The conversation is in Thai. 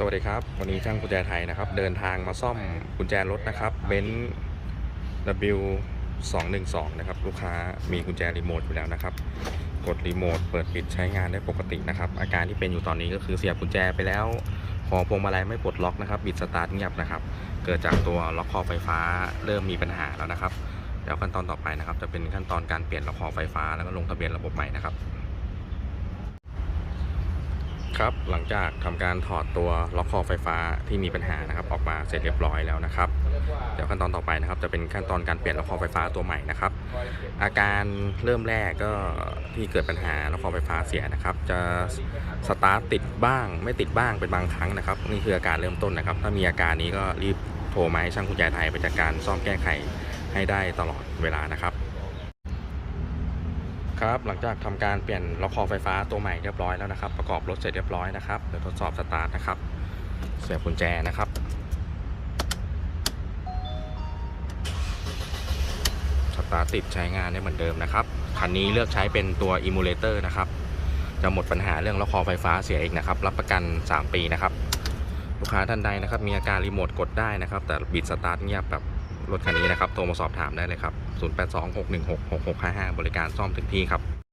สวัสดีครับ วันนี้ช่างกุญแจไทยนะครับ เดินทางมาซ่อมกุญแจรถนะครับเบนซ์ W 2 1 2นะครับ ลูกค้ามีกุญแจรีโมทอยู่แล้วนะครับ กดรีโมทเปิดปิดใช้งานได้ปกตินะครับ อาการที่เป็นอยู่ตอนนี้ก็คือเสียบกุญแจไปแล้วพอพวงมาลัยไม่ปลดล็อกนะครับบิดสตาร์ทเงียบนะครับ เกิดจากตัวล็อกคอไฟฟ้าเริ่มมีปัญหาแล้วนะครับ เดี๋ยวขั้นตอนต่อไปนะครับ จะเป็นขั้นตอนการเปลี่ยนล็อกคอไฟฟ้าแล้วก็ลงทะเบียนระบบใหม่นะครับ ครับหลังจากทำการถอดตัวล็อกคอไฟฟ้าที่มีปัญหานะครับออกมาเสร็จเรียบร้อยแล้วนะครับเดี๋ยวขั้นตอนต่อไปนะครับจะเป็นขั้นตอนการเปลี่ยนล็อกคอไฟฟ้าตัวใหม่นะครับ อาการเริ่มแรกก็ที่เกิดปัญหาล็อกคอไฟฟ้าเสียนะครับ จะสตาร์ทติดบ้าง ไม่ติดบ้างเป็นบางครั้งนะครับนี่คืออาการเริ่มต้นนะครับ ถ้ามีอาการนี้ก็รีบโทรมาให้ช่างกุญแจไทยไปจัดการซ่อมแก้ไขให้ได้ตลอดเวลานะครับ ครับหลังจากทำการเปลี่ยนล็อกคอไฟฟ้าตัวใหม่เรียบร้อยแล้วนะครับ ประกอบรถเสร็จเรียบร้อยนะครับเดี๋ยวทดสอบสตาร์ทนะครับ เสียบกุญแจนะครับสตาร์ทติดใช้งานได้เหมือนเดิมนะครับคันนี้เลือกใช้เป็นตัวอิมูเลเตอร์นะครับ จะหมดปัญหาเรื่องล็อกคอไฟฟ้าเสียอีกนะครับ รับประกัน 3 ปีนะครับ ลูกค้าท่านใดนะครับ มีอาการรีโมทกดได้นะครับ แต่บิดสตาร์ทเงียบแบบ รถคันนี้นะครับโทรมาสอบถามได้เลยครับ 0826166655 บริการซ่อมถึงที่ครับ